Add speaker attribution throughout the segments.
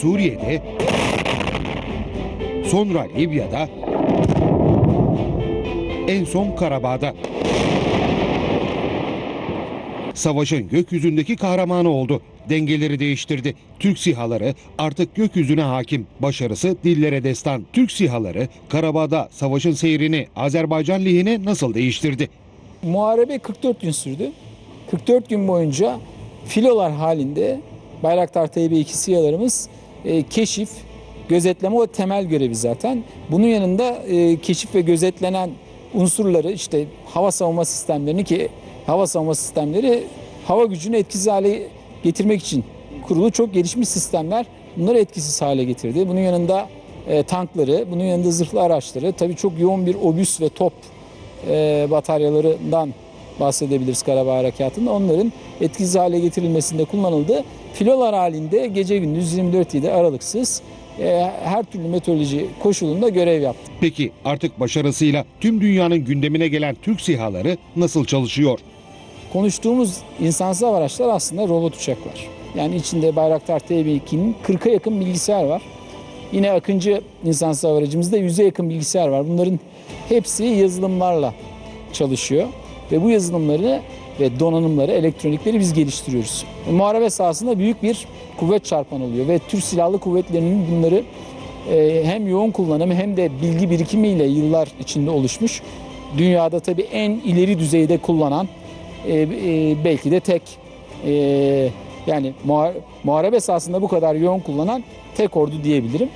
Speaker 1: Suriye'de, sonra Libya'da, en son Karabağ'da. Savaşın gökyüzündeki kahramanı oldu. Dengeleri değiştirdi. Türk sihaları artık gökyüzüne hakim. Başarısı dillere destan. Türk sihaları Karabağ'da savaşın seyrini Azerbaycan lehine nasıl değiştirdi?
Speaker 2: Muharebe 44 gün sürdü. 44 gün boyunca filolar halinde Bayraktar TB2 siyalarımız e, keşif, gözetleme o temel görevi zaten. Bunun yanında e, keşif ve gözetlenen unsurları işte hava savunma sistemlerini ki hava savunma sistemleri hava gücünü etkisiz hale getirmek için kurulu çok gelişmiş sistemler bunları etkisiz hale getirdi. Bunun yanında e, tankları, bunun yanında zırhlı araçları, tabii çok yoğun bir obüs ve top e, bataryalarından bahsedebiliriz Karabağ Harekatı'nda. Onların etkisiz hale getirilmesinde kullanıldı. Filolar halinde gece gündüz 24 ile aralıksız e, her türlü meteoroloji koşulunda görev yaptı.
Speaker 1: Peki artık başarısıyla tüm dünyanın gündemine gelen Türk sihaları nasıl çalışıyor?
Speaker 2: Konuştuğumuz insansız araçlar aslında robot uçaklar. Yani içinde Bayraktar TB2'nin 40'a yakın bilgisayar var. Yine Akıncı insansız aracımızda 100'e yakın bilgisayar var. Bunların hepsi yazılımlarla çalışıyor. Ve bu yazılımları ve donanımları, elektronikleri biz geliştiriyoruz. Muharebe sahasında büyük bir kuvvet çarpanı oluyor ve Türk Silahlı Kuvvetleri'nin bunları e, hem yoğun kullanımı hem de bilgi birikimiyle yıllar içinde oluşmuş. Dünyada tabii en ileri düzeyde kullanan e, e, belki de tek yani muha- muharebe sahasında bu kadar yoğun kullanan tek ordu diyebilirim.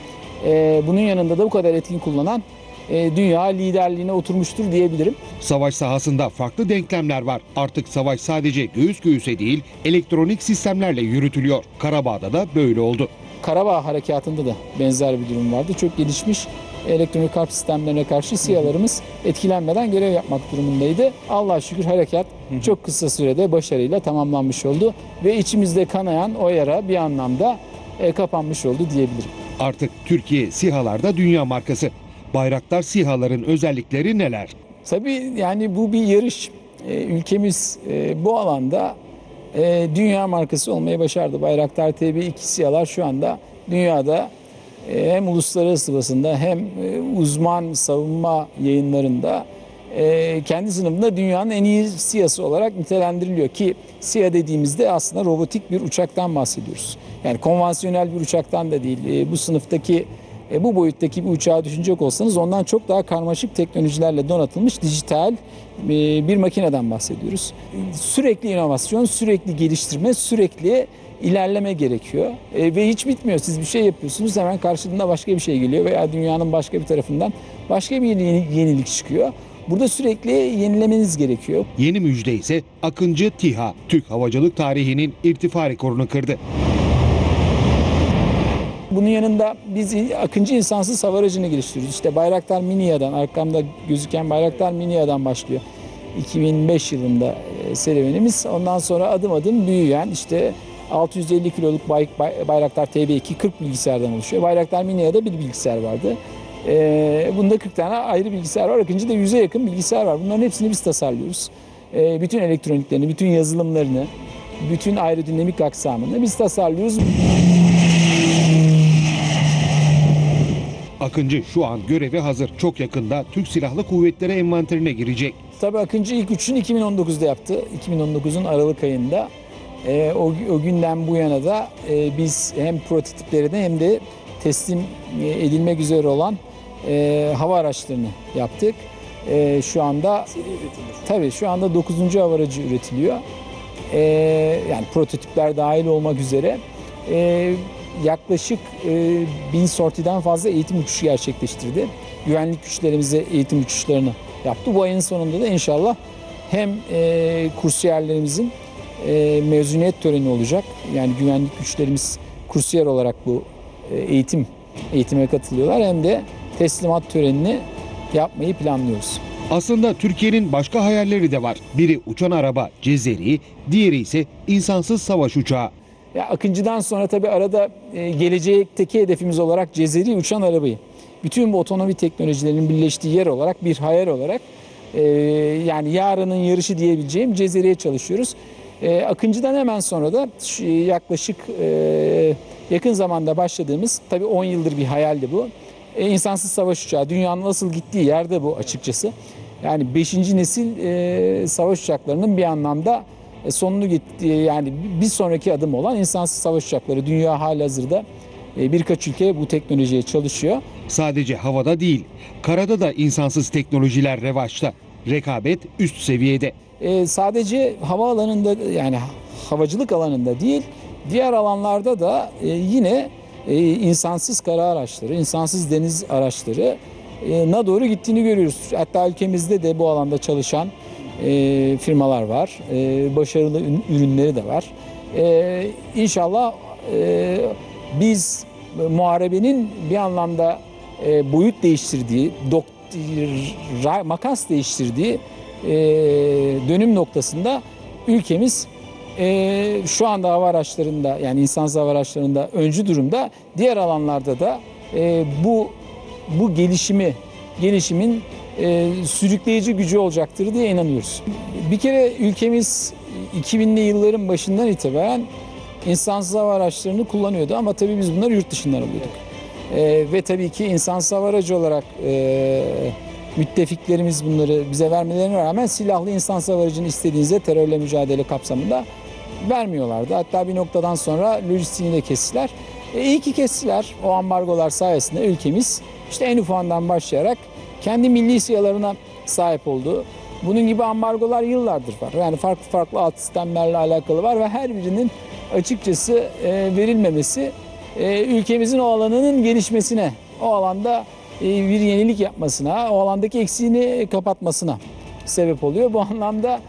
Speaker 2: Bunun yanında da bu kadar etkin kullanan dünya liderliğine oturmuştur diyebilirim.
Speaker 1: Savaş sahasında farklı denklemler var. Artık savaş sadece göğüs göğüse değil, elektronik sistemlerle yürütülüyor. Karabağ'da da böyle oldu.
Speaker 2: Karabağ harekatında da benzer bir durum vardı. Çok gelişmiş elektronik harp sistemlerine karşı siyalarımız etkilenmeden görev yapmak durumundaydı. Allah'a şükür harekat çok kısa sürede başarıyla tamamlanmış oldu ve içimizde kanayan o yara bir anlamda e, kapanmış oldu diyebilirim.
Speaker 1: Artık Türkiye sihalarda dünya markası. Bayraktar sihaların özellikleri neler?
Speaker 2: Tabii yani bu bir yarış. Ee, ülkemiz e, bu alanda e, dünya markası olmayı başardı. Bayraktar TB2 siyalar şu anda dünyada e, hem uluslararası basında hem e, uzman savunma yayınlarında e, kendi sınıfında dünyanın en iyi siyası olarak nitelendiriliyor ki SİHA dediğimizde aslında robotik bir uçaktan bahsediyoruz. Yani konvansiyonel bir uçaktan da değil. E, bu sınıftaki e, bu boyuttaki bir uçağı düşünecek olsanız ondan çok daha karmaşık teknolojilerle donatılmış dijital e, bir makineden bahsediyoruz. Sürekli inovasyon, sürekli geliştirme, sürekli ilerleme gerekiyor. E, ve hiç bitmiyor. Siz bir şey yapıyorsunuz hemen karşılığında başka bir şey geliyor veya dünyanın başka bir tarafından başka bir yeni- yenilik çıkıyor. Burada sürekli yenilemeniz gerekiyor.
Speaker 1: Yeni müjde ise Akıncı TİHA, Türk havacılık tarihinin irtifa rekorunu kırdı.
Speaker 2: Bunun yanında biz Akıncı insansız hava aracını geliştiriyoruz. İşte Bayraktar Minia'dan, arkamda gözüken Bayraktar Minia'dan başlıyor. 2005 yılında e, serüvenimiz. Ondan sonra adım adım büyüyen işte 650 kiloluk Bay- Bay- Bayraktar TB2 40 bilgisayardan oluşuyor. Bayraktar Minia'da bir bilgisayar vardı. E, bunda 40 tane ayrı bilgisayar var. Akıncı'da 100'e yakın bilgisayar var. Bunların hepsini biz tasarlıyoruz. E, bütün elektroniklerini, bütün yazılımlarını, bütün aerodinamik aksamını biz tasarlıyoruz.
Speaker 1: Akıncı şu an göreve hazır. Çok yakında Türk Silahlı Kuvvetleri envanterine girecek.
Speaker 2: Tabii Akıncı ilk uçuşunu 2019'da yaptı. 2019'un Aralık ayında. Ee, o, o günden bu yana da e, biz hem prototiplerini hem de teslim e, edilmek üzere olan e, hava araçlarını yaptık. E, şu anda tabii şu anda 9. hava aracı üretiliyor. E, yani prototipler dahil olmak üzere. E, yaklaşık e, bin sortiden fazla eğitim uçuşu gerçekleştirdi. Güvenlik güçlerimize eğitim uçuşlarını yaptı. Bu ayın sonunda da inşallah hem e, kursiyerlerimizin e, mezuniyet töreni olacak. Yani güvenlik güçlerimiz kursiyer olarak bu e, eğitim eğitime katılıyorlar. Hem de teslimat törenini yapmayı planlıyoruz.
Speaker 1: Aslında Türkiye'nin başka hayalleri de var. Biri uçan araba Cezeri, diğeri ise insansız savaş uçağı.
Speaker 2: Ya Akıncı'dan sonra tabii arada e, gelecekteki hedefimiz olarak Cezeri uçan arabayı. Bütün bu otonomi teknolojilerinin birleştiği yer olarak, bir hayal olarak e, yani yarının yarışı diyebileceğim Cezeri'ye çalışıyoruz. E, Akıncı'dan hemen sonra da şu- yaklaşık e, yakın zamanda başladığımız, tabii 10 yıldır bir hayaldi bu. E, insansız savaş uçağı, dünyanın nasıl gittiği yerde bu açıkçası. Yani 5. nesil e, savaş uçaklarının bir anlamda e, sonunu gittiği yani bir sonraki adım olan insansız savaş uçakları. Dünya halihazırda e, birkaç ülke bu teknolojiye çalışıyor.
Speaker 1: Sadece havada değil, karada da insansız teknolojiler revaçta. Rekabet üst seviyede.
Speaker 2: E, sadece hava alanında yani havacılık alanında değil diğer alanlarda da e, yine e, insansız kara araçları, insansız deniz araçları e, na doğru gittiğini görüyoruz. Hatta ülkemizde de bu alanda çalışan e, firmalar var. E, başarılı ün- ürünleri de var. E, inşallah e, biz muharebenin bir anlamda e, boyut değiştirdiği, dok, ra- makas değiştirdiği e, dönüm noktasında ülkemiz e, şu anda hava araçlarında yani insansız hava araçlarında öncü durumda. Diğer alanlarda da e, bu bu gelişimi gelişimin e, sürükleyici gücü olacaktır diye inanıyoruz. Bir kere ülkemiz 2000'li yılların başından itibaren insansız hava araçlarını kullanıyordu ama tabii biz bunları yurt dışından alıyorduk. Ee, ve tabii ki insansız hava aracı olarak e, müttefiklerimiz bunları bize vermelerine rağmen silahlı insansız hava aracını istediğinizde terörle mücadele kapsamında vermiyorlardı. Hatta bir noktadan sonra lojistiğini de kestiler. E, iyi ki kestiler. O ambargolar sayesinde ülkemiz işte en ufağından başlayarak kendi milli siyalarına sahip oldu. Bunun gibi ambargolar yıllardır var. Yani farklı farklı alt sistemlerle alakalı var ve her birinin açıkçası e, verilmemesi e, ülkemizin o alanının gelişmesine, o alanda e, bir yenilik yapmasına, o alandaki eksiğini kapatmasına sebep oluyor. Bu anlamda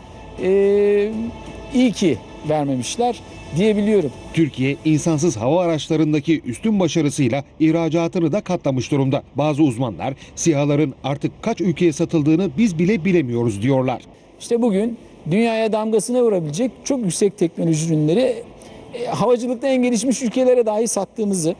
Speaker 2: iyi ki vermemişler diyebiliyorum.
Speaker 1: Türkiye insansız hava araçlarındaki üstün başarısıyla ihracatını da katlamış durumda. Bazı uzmanlar SİHA'ların artık kaç ülkeye satıldığını biz bile bilemiyoruz diyorlar.
Speaker 2: İşte bugün dünyaya damgasını vurabilecek çok yüksek teknoloji ürünleri e, havacılıkta en gelişmiş ülkelere dahi sattığımızı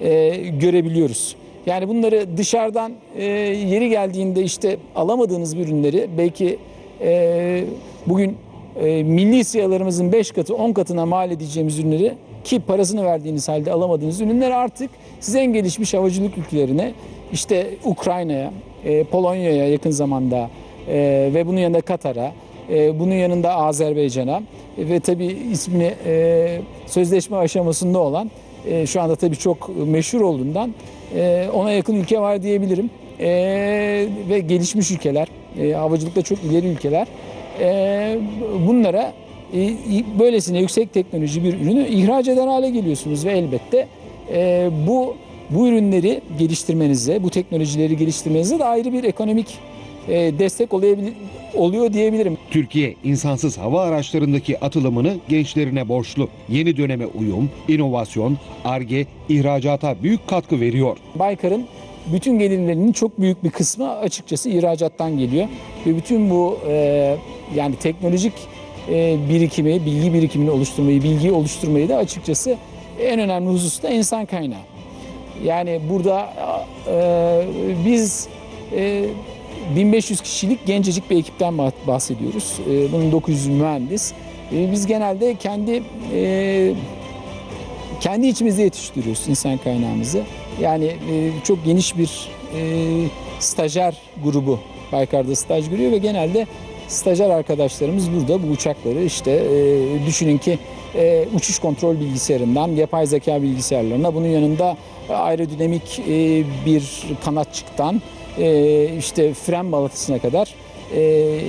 Speaker 2: e, görebiliyoruz. Yani bunları dışarıdan e, yeri geldiğinde işte alamadığınız bir ürünleri belki e, bugün e, milli siyalarımızın 5 katı 10 katına mal edeceğimiz ürünleri ki parasını verdiğiniz halde alamadığınız ürünler artık size en gelişmiş havacılık ülkelerine işte Ukrayna'ya, e, Polonya'ya yakın zamanda e, ve bunun yanında Katar'a, e, bunun yanında Azerbaycan'a ve tabii ismini e, sözleşme aşamasında olan e, şu anda tabii çok meşhur olduğundan e, ona yakın ülke var diyebilirim. E, ve gelişmiş ülkeler, e, havacılıkta çok ileri ülkeler e, bunlara e, böylesine yüksek teknoloji bir ürünü ihraç eden hale geliyorsunuz ve elbette e, bu bu ürünleri geliştirmenize, bu teknolojileri geliştirmenize de ayrı bir ekonomik e, destek olayabil- oluyor diyebilirim.
Speaker 1: Türkiye insansız hava araçlarındaki atılımını gençlerine borçlu. Yeni döneme uyum, inovasyon, ARGE, ihracata büyük katkı veriyor.
Speaker 2: Baykar'ın bütün gelirlerinin çok büyük bir kısmı açıkçası ihracattan geliyor. Ve bütün bu e, yani teknolojik e, birikimi, bilgi birikimini oluşturmayı, bilgiyi oluşturmayı da açıkçası en önemli husus da insan kaynağı. Yani burada e, biz e, 1500 kişilik gencecik bir ekipten bah- bahsediyoruz. E, bunun 900 mühendis. E, biz genelde kendi e, kendi içimizde yetiştiriyoruz insan kaynağımızı. Yani e, çok geniş bir e, stajyer grubu Baykar'da staj görüyor ve genelde stajyer arkadaşlarımız burada bu uçakları işte e, düşünün ki e, uçuş kontrol bilgisayarından yapay zeka bilgisayarlarına bunun yanında aerodinamik e, bir kanatçıktan e, işte fren balatasına kadar e,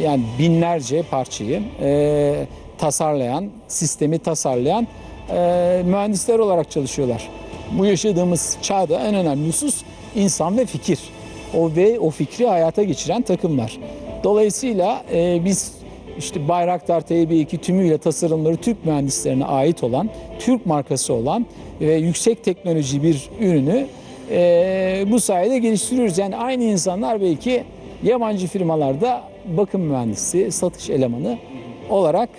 Speaker 2: yani binlerce parçayı e, tasarlayan, sistemi tasarlayan e, mühendisler olarak çalışıyorlar. Bu yaşadığımız çağda en önemli husus insan ve fikir. O ve o fikri hayata geçiren takımlar. Dolayısıyla e, biz işte Bayraktar TB2 tümüyle tasarımları Türk mühendislerine ait olan, Türk markası olan ve yüksek teknoloji bir ürünü e, bu sayede geliştiriyoruz. Yani aynı insanlar belki yabancı firmalarda bakım mühendisi, satış elemanı olarak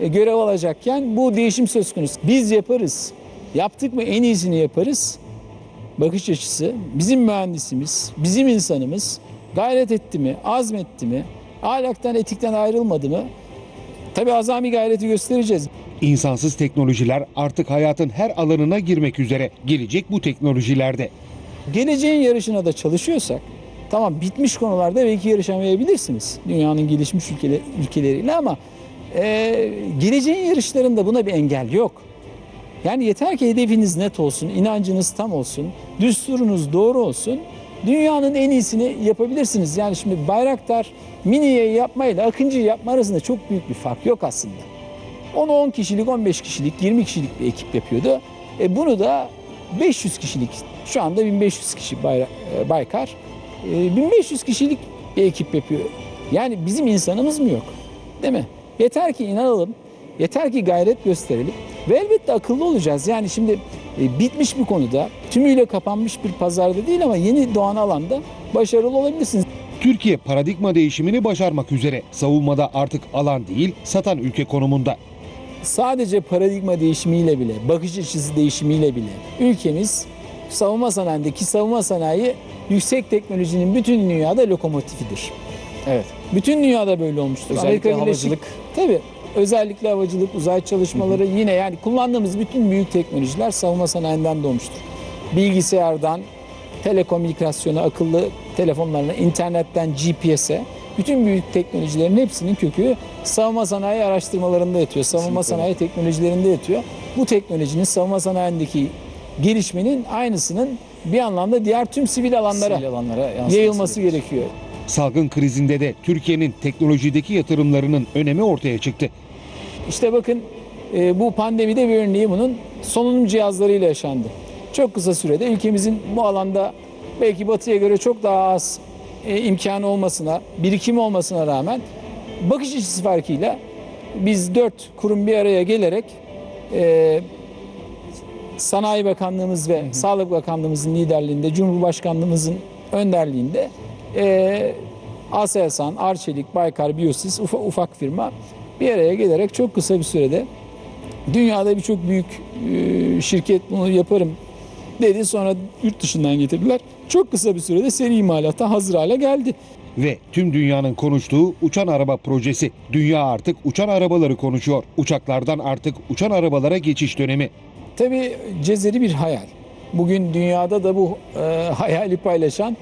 Speaker 2: e, görev alacakken bu değişim söz konusu. Biz yaparız. Yaptık mı en iyisini yaparız. Bakış açısı bizim mühendisimiz, bizim insanımız gayret etti mi, azmetti mi, ahlaktan etikten ayrılmadı mı Tabii azami gayreti göstereceğiz.
Speaker 1: İnsansız teknolojiler artık hayatın her alanına girmek üzere. Gelecek bu teknolojilerde.
Speaker 2: Geleceğin yarışına da çalışıyorsak tamam bitmiş konularda belki yarışamayabilirsiniz dünyanın gelişmiş ülkeler, ülkeleriyle ama e, geleceğin yarışlarında buna bir engel yok. Yani yeter ki hedefiniz net olsun, inancınız tam olsun, düsturunuz doğru olsun. Dünyanın en iyisini yapabilirsiniz. Yani şimdi Bayraktar Mini'yi yapmayla Akıncı'yı yapma arasında çok büyük bir fark yok aslında. Onu 10 kişilik, 15 kişilik, 20 kişilik bir ekip yapıyordu. E bunu da 500 kişilik, şu anda 1500 kişi e, Baykar, e, 1500 kişilik bir ekip yapıyor. Yani bizim insanımız mı yok? Değil mi? Yeter ki inanalım, yeter ki gayret gösterelim ve elbette akıllı olacağız. Yani şimdi e, bitmiş bir konuda, tümüyle kapanmış bir pazarda değil ama yeni doğan alanda başarılı olabilirsiniz.
Speaker 1: Türkiye paradigma değişimini başarmak üzere. Savunmada artık alan değil, satan ülke konumunda.
Speaker 2: sadece paradigma değişimiyle bile, bakış açısı değişimiyle bile ülkemiz savunma sanayindeki savunma sanayi yüksek teknolojinin bütün dünyada lokomotifidir.
Speaker 3: Evet.
Speaker 2: Bütün dünyada böyle olmuştur.
Speaker 3: Özellikle
Speaker 2: Birleşik-
Speaker 3: havacılık.
Speaker 2: Tabii. Özellikle havacılık, uzay çalışmaları yine yani kullandığımız bütün büyük teknolojiler savunma sanayinden doğmuştur. Bilgisayardan, telekomünikasyona, akıllı telefonlarına, internetten GPS'e bütün büyük teknolojilerin hepsinin kökü savunma sanayi araştırmalarında yatıyor. Savunma
Speaker 3: Kesinlikle.
Speaker 2: sanayi teknolojilerinde yatıyor. Bu teknolojinin savunma sanayindeki gelişmenin aynısının bir anlamda diğer tüm sivil alanlara
Speaker 3: Sivil alanlara
Speaker 2: yayılması gerekiyor.
Speaker 1: Salgın krizinde de Türkiye'nin teknolojideki yatırımlarının önemi ortaya çıktı.
Speaker 2: İşte bakın e, bu pandemide bir örneği bunun solunum cihazlarıyla yaşandı. Çok kısa sürede ülkemizin bu alanda belki batıya göre çok daha az e, imkanı olmasına, birikimi olmasına rağmen bakış açısı farkıyla biz dört kurum bir araya gelerek e, Sanayi Bakanlığımız ve Sağlık Bakanlığımızın liderliğinde, Cumhurbaşkanlığımızın önderliğinde e, Aselsan, Arçelik, Baykar, Biosis ufa- ufak firma bir araya gelerek çok kısa bir sürede dünyada birçok büyük e, şirket bunu yaparım dedi. Sonra yurt dışından getirdiler. Çok kısa bir sürede seri imalata hazır hale geldi.
Speaker 1: Ve tüm dünyanın konuştuğu uçan araba projesi. Dünya artık uçan arabaları konuşuyor. Uçaklardan artık uçan arabalara geçiş dönemi.
Speaker 2: Tabii Cezeri bir hayal. Bugün dünyada da bu e, hayali paylaşan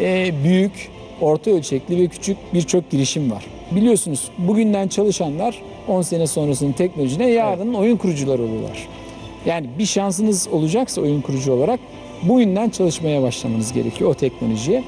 Speaker 2: e, büyük, orta ölçekli ve küçük birçok girişim var. Biliyorsunuz bugünden çalışanlar 10 sene sonrasının teknolojine yarının oyun kurucuları olurlar. Yani bir şansınız olacaksa oyun kurucu olarak bugünden çalışmaya başlamanız gerekiyor o teknolojiye.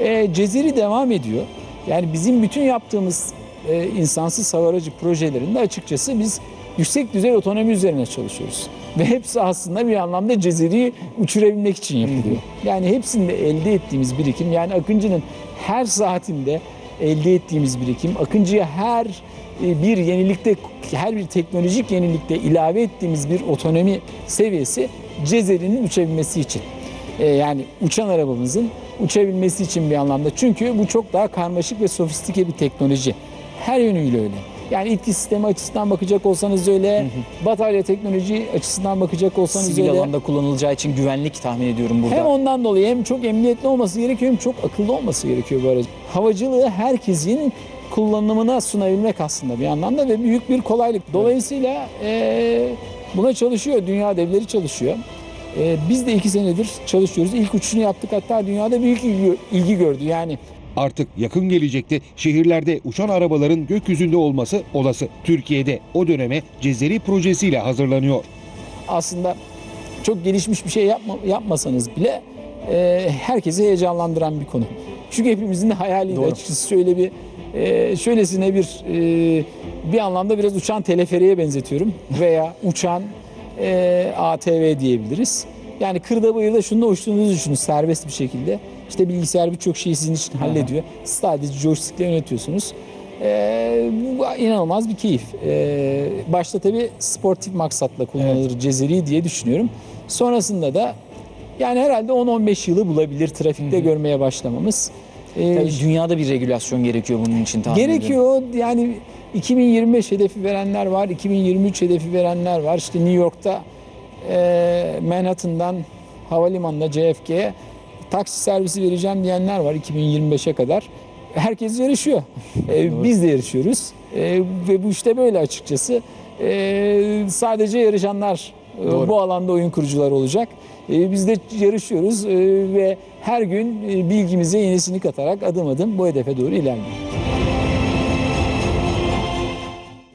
Speaker 2: E, Cezeri devam ediyor. Yani bizim bütün yaptığımız e, insansız hava aracı projelerinde açıkçası biz yüksek düzey otonomi üzerine çalışıyoruz. Ve hepsi aslında bir anlamda Cezeri'yi uçurabilmek için yapılıyor. Yani hepsinde elde ettiğimiz birikim yani Akıncı'nın her saatinde elde ettiğimiz birikim, Akıncı'ya her e, bir yenilikte, her bir teknolojik yenilikte ilave ettiğimiz bir otonomi seviyesi Cezeri'nin uçabilmesi için. E, yani uçan arabamızın uçabilmesi için bir anlamda. Çünkü bu çok daha karmaşık ve sofistike bir teknoloji. Her yönüyle öyle. Yani itki sistemi açısından bakacak olsanız öyle, batarya teknoloji açısından bakacak olsanız
Speaker 3: Sivil
Speaker 2: öyle.
Speaker 3: alanda kullanılacağı için güvenlik tahmin ediyorum burada.
Speaker 2: Hem ondan dolayı hem çok emniyetli olması gerekiyor hem çok akıllı olması gerekiyor bu aracın. Havacılığı herkesin kullanımına sunabilmek aslında bir anlamda ve büyük bir kolaylık. Dolayısıyla eee, buna çalışıyor, dünya devleri çalışıyor. Eee, biz de iki senedir çalışıyoruz. İlk uçuşunu yaptık hatta dünyada büyük ilgi, ilgi gördü. Yani
Speaker 1: Artık yakın gelecekte şehirlerde uçan arabaların gökyüzünde olması olası. Türkiye'de o döneme Cezeri projesiyle hazırlanıyor.
Speaker 2: aslında çok gelişmiş bir şey yapma, yapmasanız bile e, herkesi heyecanlandıran bir konu. Çünkü hepimizin de hayaliydi
Speaker 3: Doğru.
Speaker 2: açıkçası şöyle bir e, şöylesine bir e, bir anlamda biraz uçan teleferiye benzetiyorum veya uçan e, ATV diyebiliriz. Yani kırda bayırda şununla uçtuğunuzu düşünün serbest bir şekilde. İşte bilgisayar birçok şeyi sizin için hallediyor. Sadece joystickle yönetiyorsunuz. Ee, bu inanılmaz bir keyif. Ee, başta tabii sportif maksatla kullanılır Cezeri diye düşünüyorum. Sonrasında da yani herhalde 10-15 yılı bulabilir trafikte görmeye başlamamız. Ee,
Speaker 3: Tabii dünyada bir regülasyon gerekiyor bunun için tahmin ediyorum.
Speaker 2: gerekiyor yani 2025 hedefi verenler var, 2023 hedefi verenler var. İşte New York'ta e, Manhattan'dan havalimanına JFK'ye taksi servisi vereceğim diyenler var 2025'e kadar. herkes yarışıyor. E, biz de yarışıyoruz. E, ve bu işte böyle açıkçası. E, sadece yarışanlar e,
Speaker 3: Doğru.
Speaker 2: bu alanda oyun kurucular olacak. E, biz de yarışıyoruz e, ve her gün e, bilgimize yenisini katarak adım adım bu hedefe doğru ilerliyoruz.